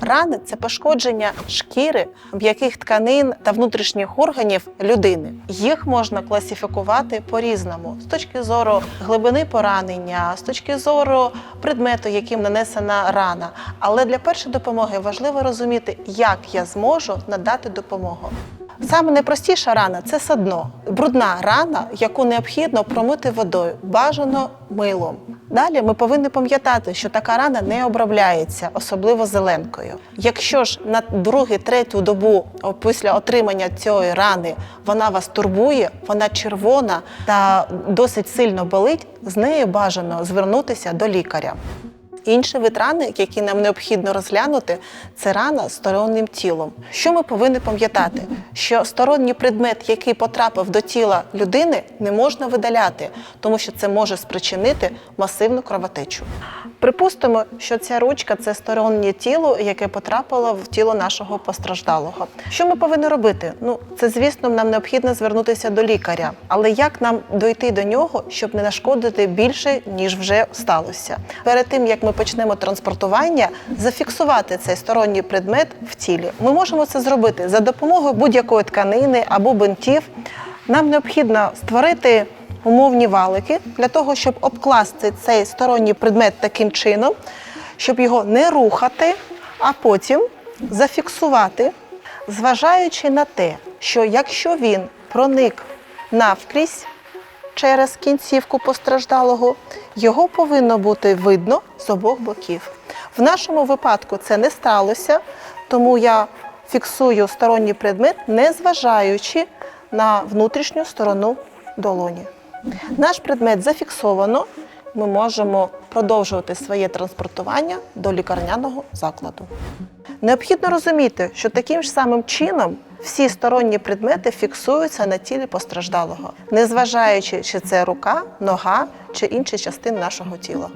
Рани це пошкодження шкіри, м'яких тканин та внутрішніх органів людини. Їх можна класифікувати по-різному з точки зору глибини поранення, з точки зору предмету, яким нанесена рана. Але для першої допомоги важливо розуміти, як я зможу надати допомогу. Саме найпростіша рана це садно, брудна рана, яку необхідно промити водою, бажано милом. Далі ми повинні пам'ятати, що така рана не обробляється, особливо зеленкою. Якщо ж на другу, третю добу після отримання цієї рани вона вас турбує, вона червона та досить сильно болить, з нею бажано звернутися до лікаря. Інший вид який нам необхідно розглянути, це рана стороннім тілом. Що ми повинні пам'ятати? Що сторонній предмет, який потрапив до тіла людини, не можна видаляти, тому що це може спричинити масивну кровотечу. Припустимо, що ця ручка це стороннє тіло, яке потрапило в тіло нашого постраждалого. Що ми повинні робити? Ну, це звісно, нам необхідно звернутися до лікаря. Але як нам дойти до нього, щоб не нашкодити більше, ніж вже сталося? Перед тим як ми почнемо транспортування, зафіксувати цей сторонній предмет в тілі. Ми можемо це зробити за допомогою будь-якої тканини або бинтів. Нам необхідно створити умовні валики для того, щоб обкласти цей сторонній предмет таким чином, щоб його не рухати, а потім зафіксувати, зважаючи на те, що якщо він проник навкрізь через кінцівку постраждалого, його повинно бути видно з обох боків. В нашому випадку це не сталося, тому я фіксую сторонній предмет, не зважаючи на внутрішню сторону долоні. Наш предмет зафіксовано. Ми можемо продовжувати своє транспортування до лікарняного закладу. Необхідно розуміти, що таким ж самим чином всі сторонні предмети фіксуються на тілі постраждалого, незважаючи, чи це рука, нога чи інші частини нашого тіла.